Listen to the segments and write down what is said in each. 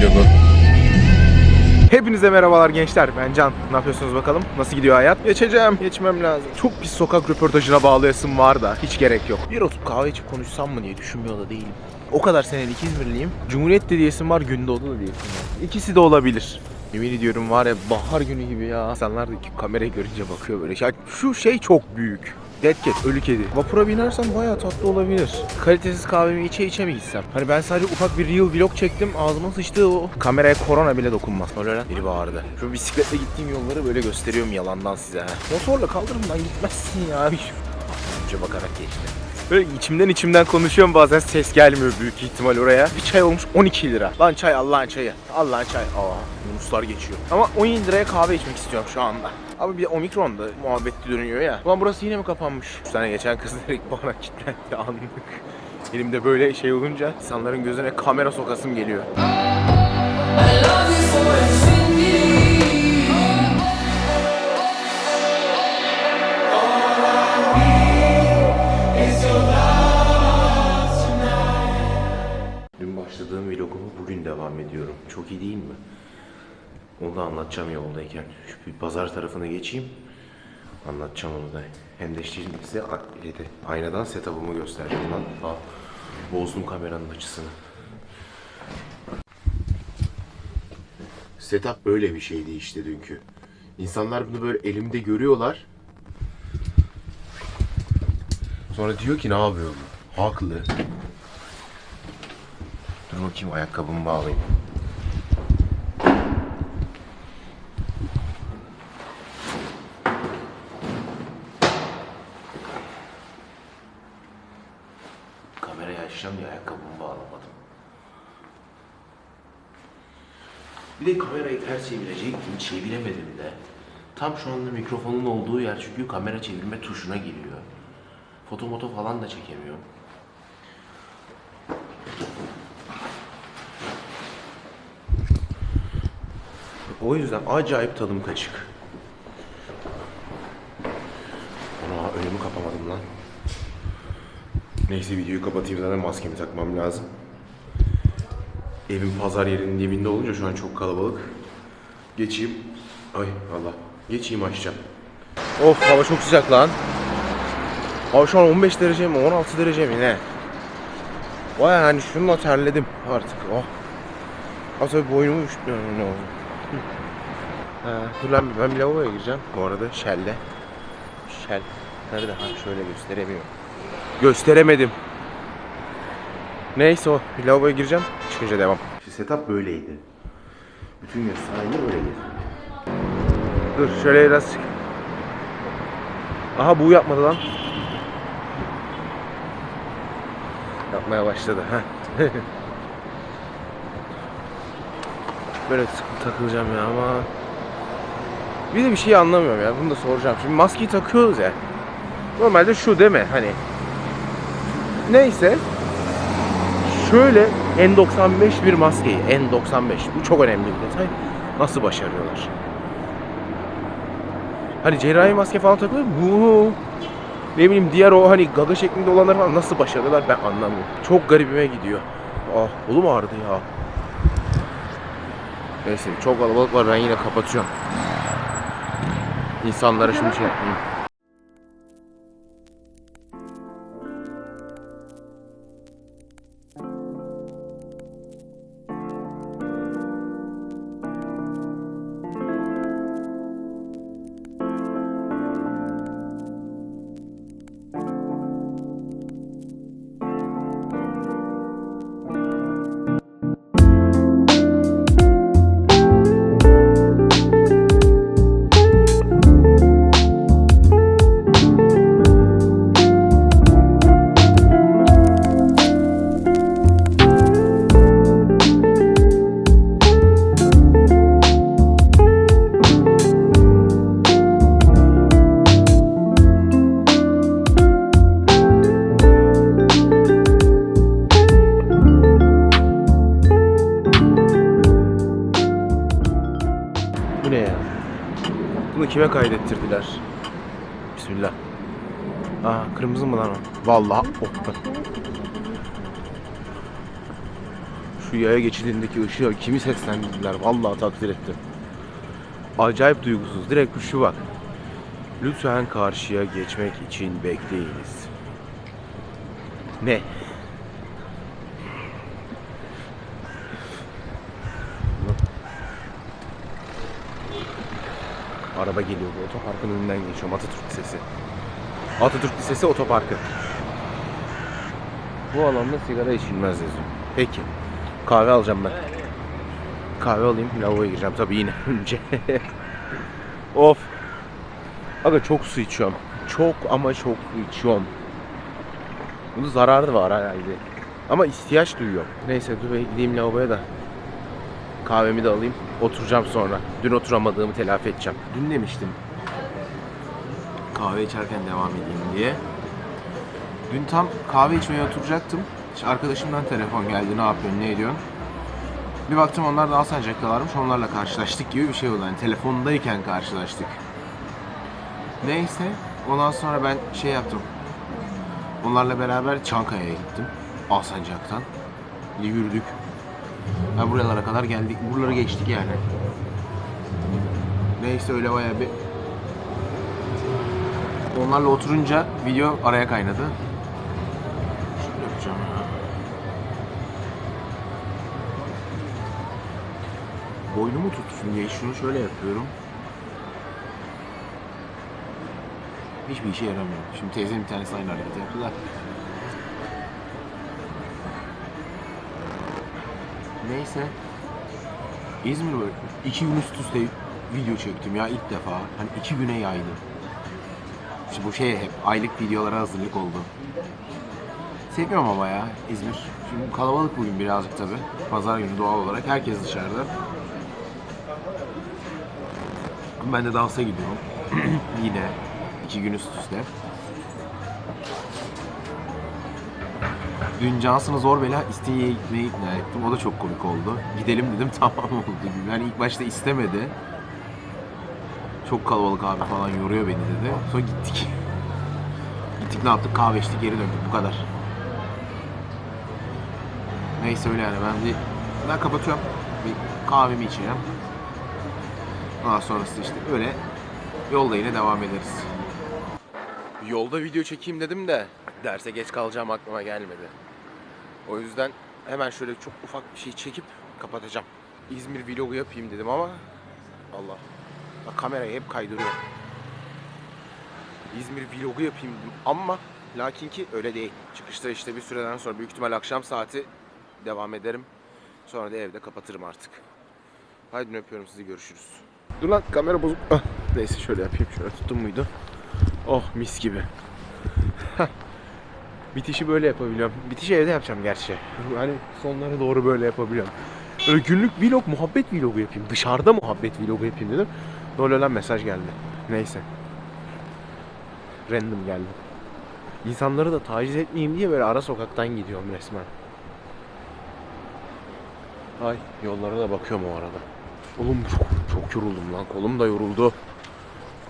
vlogu. Hepinize merhabalar gençler. Ben Can. Ne yapıyorsunuz bakalım? Nasıl gidiyor hayat? Geçeceğim. Geçmem lazım. Çok pis sokak röportajına bağlayasım var da hiç gerek yok. Bir oturup kahve içip konuşsam mı diye düşünmüyor da değilim. O kadar senelik İzmirliyim. Cumhuriyet de diyesim var, Gündoğdu da diyesim var. İkisi de olabilir. Yemin ediyorum var ya bahar günü gibi ya. İnsanlar da kamerayı görünce bakıyor böyle. Ya şu şey çok büyük. Dead Cat, ölü kedi. Vapura binersem bayağı tatlı olabilir. Kalitesiz kahvemi içe içe mi gitsem? Hani ben sadece ufak bir reel vlog çektim. Ağzıma sıçtı o. Kameraya korona bile dokunmaz. Öyle lan. Biri bağırdı. Şu bisikletle gittiğim yolları böyle gösteriyorum yalandan size. ha. Motorla kaldırımdan gitmezsin ya. Önce bakarak geçti. Böyle içimden içimden konuşuyorum bazen ses gelmiyor büyük ihtimal oraya. Bir çay olmuş 12 lira. Lan çay Allah'ın çayı. Allah'ın çay. Aa Yunuslar geçiyor. Ama 17 liraya kahve içmek istiyorum şu anda. Abi bir omikronda muhabbeti dönüyor ya. Ulan burası yine mi kapanmış? Bir tane geçen kız direkt bana kilitlendi anlık. Elimde böyle şey olunca insanların gözüne kamera sokasım geliyor. Dün başladığım vlogumu bugün devam ediyorum. Çok iyi değil mi? Onu da anlatacağım yoldayken. Şu bir pazar tarafına geçeyim. Anlatacağım onu da. Hem de işte size şeyde, aynadan setup'ımı göstereceğim lan. Aa, bozdum kameranın açısını. Setup böyle bir şeydi işte dünkü. İnsanlar bunu böyle elimde görüyorlar. Sonra diyor ki ne yapıyor? Haklı. Dur bakayım ayakkabımı bağlayayım. Açacağım diye ayakkabımı bağlamadım. Bir de kamerayı ters çevirecektim, çeviremedim de. Tam şu anda mikrofonun olduğu yer çünkü kamera çevirme tuşuna giriyor. Foto moto falan da çekemiyorum. O yüzden acayip tadım kaçık. Ana önümü kapamadım lan. Neyse videoyu kapatayım zaten maskemi takmam lazım. Evim pazar yerinin dibinde olunca şu an çok kalabalık. Geçeyim. Ay Allah. Geçeyim açacağım. Of hava çok sıcak lan. Hava şu an 15 derece mi 16 derece mi ne? Vay hani şununla terledim artık. Oh. Ha tabii boynumu üşütmüyorum ne oldu. Dur lan ben bir lavaboya gireceğim. Bu arada Shell'de. Shell. Nerede? Ha şöyle gösteremiyorum. Gösteremedim. Neyse o. Lavaboya gireceğim. Çıkınca devam. Şu setup böyleydi. Bütün sahilde böyle. Dur şöyle biraz çık. Aha bu yapmadı lan. Yapmaya başladı. ha. Böyle sıkı takılacağım ya ama bir de bir şey anlamıyorum ya. Bunu da soracağım. Şimdi maskeyi takıyoruz ya. Normalde şu değil mi? Hani neyse şöyle N95 bir maskeyi N95 bu çok önemli bir detay. Nasıl başarıyorlar? Hani cerrahi maske falan takılıyor. Bu ne bileyim diğer o hani gaga şeklinde olanları falan nasıl başarıyorlar ben anlamıyorum. Çok garibime gidiyor. Ah kolum ağrıdı ya. Neyse çok kalabalık var ben yine kapatıyorum. İnsanlara şunu şey yapmayayım. Vallahi be. Şu yaya geçidindeki ışığa kimi seslendirdiler vallahi takdir ettim. Acayip duygusuz. Direkt şu bak. Lütfen karşıya geçmek için bekleyiniz. Ne? Araba geliyordu. Otoparkın önünden geçiyorum. Atatürk Lisesi. Atatürk Lisesi otoparkı. Bu alanda sigara içilmez yazıyor. Peki. Kahve alacağım ben. Kahve alayım. Lavaboya gireceğim tabii yine önce. of. Aga çok su içiyorum. Çok ama çok içiyorum. Bunun zararı var herhalde. Ama ihtiyaç duyuyorum. Neyse dur gideyim lavaboya da. Kahvemi de alayım. Oturacağım sonra. Dün oturamadığımı telafi edeceğim. Dün demiştim. Kahve içerken devam edeyim diye. Dün tam kahve içmeye oturacaktım. İşte arkadaşımdan telefon geldi. Ne yapıyorsun, ne ediyorsun? Bir baktım onlar da Alsancak'talarmış. Onlarla karşılaştık gibi bir şey oldu. Yani telefondayken karşılaştık. Neyse. Ondan sonra ben şey yaptım. Onlarla beraber Çankaya'ya gittim. Alsancak'tan. Yürüdük. Ha buralara kadar geldik. Buraları geçtik yani. Neyse öyle bayağı bir Onlarla oturunca video araya kaynadı. Yapacağım ya. Boynumu tutsun diye şunu şöyle yapıyorum. Hiçbir işe yaramıyor. Şimdi teyzemin bir tanesi aynı hareketi yaptı da. Neyse. İzmir böyle iki gün üst üste video çektim ya ilk defa. Hani iki güne yaydım. İşte bu şey hep aylık videolara hazırlık oldu. Seviyorum ama ya İzmir. Şimdi kalabalık bugün birazcık tabi. Pazar günü doğal olarak herkes dışarıda. Ben de dansa gidiyorum. Yine iki gün üst üste. Dün Johnson'ı zor bela İstinye'ye gitmeye ikna ettim. O da çok komik oldu. Gidelim dedim tamam oldu gibi. Yani ilk başta istemedi. Çok kalabalık abi falan yoruyor beni dedi. Sonra gittik. Gittik ne yaptık? Kahve içtik geri döndük. Bu kadar. Neyse öyle yani ben bir ben kapatıyorum. Bir kahvemi içeceğim. Daha sonrası işte öyle yolda yine devam ederiz. Yolda video çekeyim dedim de derse geç kalacağım aklıma gelmedi. O yüzden hemen şöyle çok ufak bir şey çekip kapatacağım. İzmir vlogu yapayım dedim ama Allah. Bak kamerayı hep kaydırıyor. İzmir vlogu yapayım dedim ama lakin ki öyle değil. Çıkışta işte bir süreden sonra büyük ihtimal akşam saati devam ederim. Sonra da evde kapatırım artık. Haydi öpüyorum sizi görüşürüz. Dur lan kamera bozuk. Ah, neyse şöyle yapayım. Şöyle tuttum muydu? Oh mis gibi. Bitişi böyle yapabiliyorum. Bitişi evde yapacağım gerçi. Hani sonlara doğru böyle yapabiliyorum. Öyle günlük vlog, muhabbet vlogu yapayım. Dışarıda muhabbet vlogu yapayım dedim. Böyle öyle mesaj geldi. Neyse. Random geldi. İnsanları da taciz etmeyeyim diye böyle ara sokaktan gidiyorum resmen. Ay yollara da bakıyorum o arada. Oğlum çok, çok yoruldum lan. Kolum da yoruldu.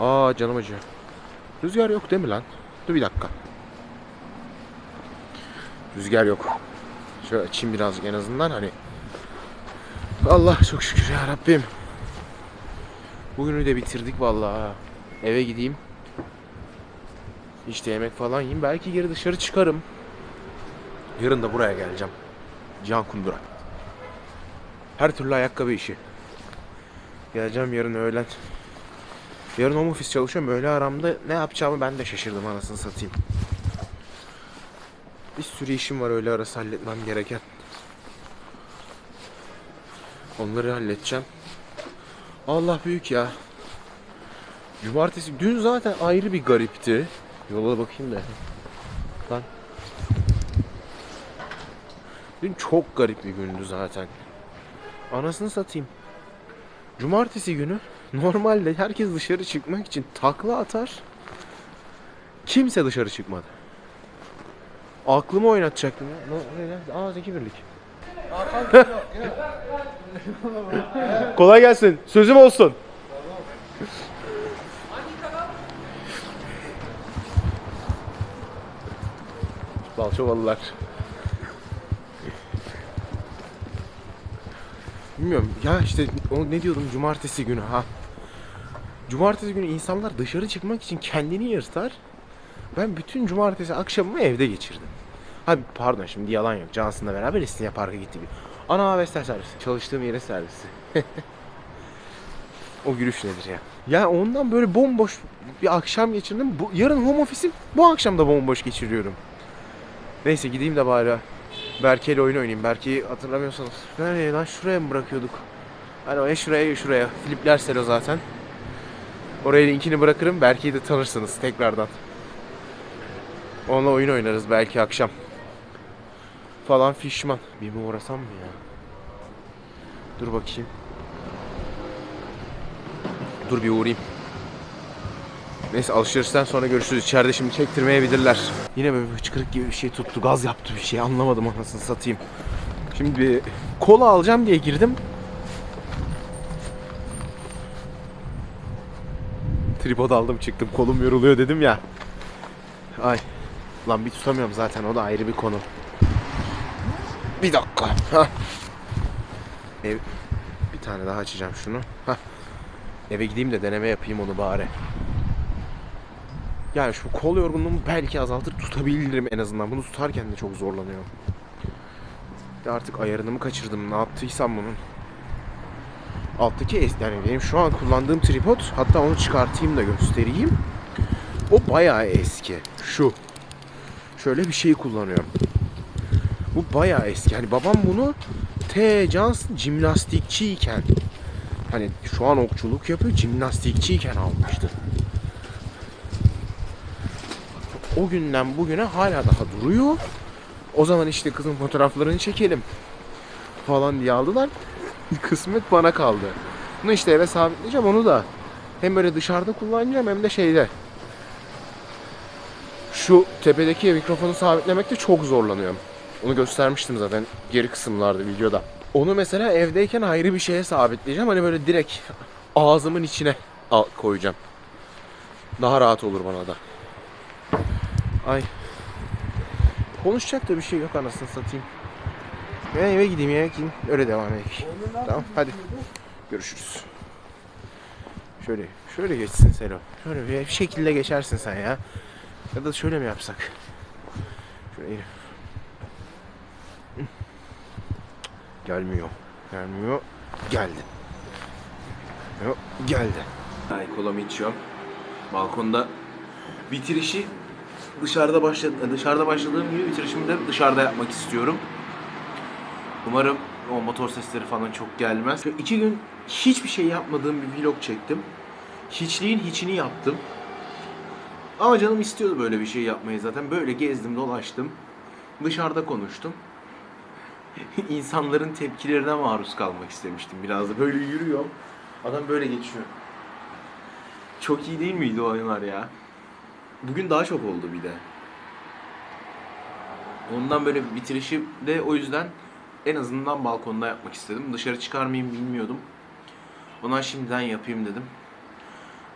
Aa canım acıyor. Rüzgar yok değil mi lan? Dur bir dakika. Rüzgar yok. Şöyle açayım birazcık en azından hani. Allah çok şükür ya Rabbim. Bugünü de bitirdik vallahi. Eve gideyim. İşte yemek falan yiyeyim. Belki geri dışarı çıkarım. Yarın da buraya geleceğim. Can Kundura. Her türlü ayakkabı işi. Geleceğim yarın öğlen. Yarın home office çalışıyorum. Öğle aramda ne yapacağımı ben de şaşırdım anasını satayım. Bir sürü işim var öğle arası halletmem gereken. Onları halledeceğim. Allah büyük ya. Cumartesi dün zaten ayrı bir garipti. Yola bakayım da. Lan. Dün çok garip bir gündü zaten. Anasını satayım. Cumartesi günü normalde herkes dışarı çıkmak için takla atar. Kimse dışarı çıkmadı. Aklımı oynatacaktım ya. Ne, ne? Aa Zeki Birlik. Kolay gelsin. Sözüm olsun. Balçovalılar. Bilmiyorum ya işte o ne diyordum cumartesi günü ha. Cumartesi günü insanlar dışarı çıkmak için kendini yırtar. Ben bütün cumartesi akşamımı evde geçirdim. Abi pardon şimdi yalan yok. Johnson'la beraber İstinye Park'a gittik. Ana Vestel servisi. Çalıştığım yere servisi. o gülüş nedir ya? Ya ondan böyle bomboş bir akşam geçirdim. Bu, yarın home office'im bu akşam da bomboş geçiriyorum. Neyse gideyim de bari. Berke ile oyun oynayayım. Berke'yi hatırlamıyorsanız. Nereye lan? Şuraya mı bırakıyorduk? Hani ya şuraya ya şuraya. Filipler Selo zaten. Oraya linkini bırakırım. Berke'yi de tanırsınız tekrardan. Onunla oyun oynarız belki akşam. Falan fişman. Bir mi uğrasam mı ya? Dur bakayım. Dur bir uğrayayım. Neyse alışverişten sonra görüşürüz. İçeride şimdi çektirmeyebilirler. Yine böyle bir hıçkırık gibi bir şey tuttu. Gaz yaptı bir şey. Anlamadım anasını satayım. Şimdi bir kola alacağım diye girdim. Tripod aldım çıktım. Kolum yoruluyor dedim ya. Ay. Lan bir tutamıyorum zaten. O da ayrı bir konu. Bir dakika. Hah. Ev... Bir tane daha açacağım şunu. Hah. Eve gideyim de deneme yapayım onu bari. Yani şu kol yorgunluğumu belki azaltır tutabilirim en azından. Bunu tutarken de çok zorlanıyorum. Ya artık ayarını mı kaçırdım ne yaptıysam bunun. Alttaki yani benim şu an kullandığım tripod hatta onu çıkartayım da göstereyim. O bayağı eski. Şu. Şöyle bir şey kullanıyorum. Bu bayağı eski. Hani babam bunu T. Johnson jimnastikçiyken hani şu an okçuluk yapıyor jimnastikçiyken almıştı. O günden bugüne hala daha duruyor. O zaman işte kızın fotoğraflarını çekelim falan diye aldılar. Kısmet bana kaldı. Bunu işte eve sabitleyeceğim onu da. Hem böyle dışarıda kullanacağım hem de şeyde. Şu tepedeki mikrofonu sabitlemekte çok zorlanıyorum. Onu göstermiştim zaten geri kısımlarda videoda. Onu mesela evdeyken ayrı bir şeye sabitleyeceğim. Hani böyle direkt ağzımın içine koyacağım. Daha rahat olur bana da. Ay. Konuşacak da bir şey yok anasını satayım. Ben eve gideyim yemek yiyeyim. Öyle devam edelim. Tamam hadi. Görüşürüz. Şöyle şöyle geçsin Selo. Şöyle bir şekilde geçersin sen ya. Ya da şöyle mi yapsak? Şöyle. Gelmiyor. Gelmiyor. Geldi. Yok, geldi. Ay kolamı içiyorum. Balkonda bitirişi dışarıda başladı dışarıda başladığım gibi bitirişimi de dışarıda yapmak istiyorum. Umarım o motor sesleri falan çok gelmez. Şöyle iki gün hiçbir şey yapmadığım bir vlog çektim. Hiçliğin hiçini yaptım. Ama canım istiyordu böyle bir şey yapmayı zaten. Böyle gezdim dolaştım. Dışarıda konuştum. İnsanların tepkilerine maruz kalmak istemiştim biraz da. Böyle yürüyorum. Adam böyle geçiyor. Çok iyi değil miydi o oyunlar ya? Bugün daha çok oldu bir de. Ondan böyle bir bitirişi de o yüzden en azından balkonda yapmak istedim. Dışarı çıkar mıyım bilmiyordum. Ona şimdiden yapayım dedim.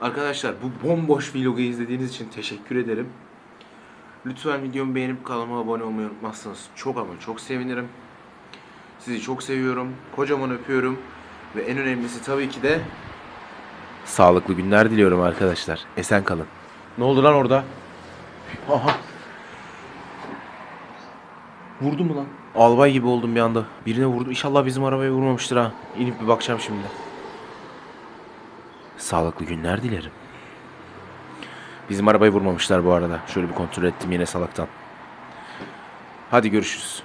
Arkadaşlar bu bomboş vlogu izlediğiniz için teşekkür ederim. Lütfen videomu beğenip kanalıma abone olmayı unutmazsanız çok ama çok sevinirim. Sizi çok seviyorum. Kocaman öpüyorum. Ve en önemlisi tabii ki de sağlıklı günler diliyorum arkadaşlar. Esen kalın. Ne oldu lan orada? Aha. Vurdu mu lan? Albay gibi oldum bir anda. Birine vurdu. İnşallah bizim arabaya vurmamıştır ha. İnip bir bakacağım şimdi. Sağlıklı günler dilerim. Bizim arabayı vurmamışlar bu arada. Şöyle bir kontrol ettim yine salaktan. Hadi görüşürüz.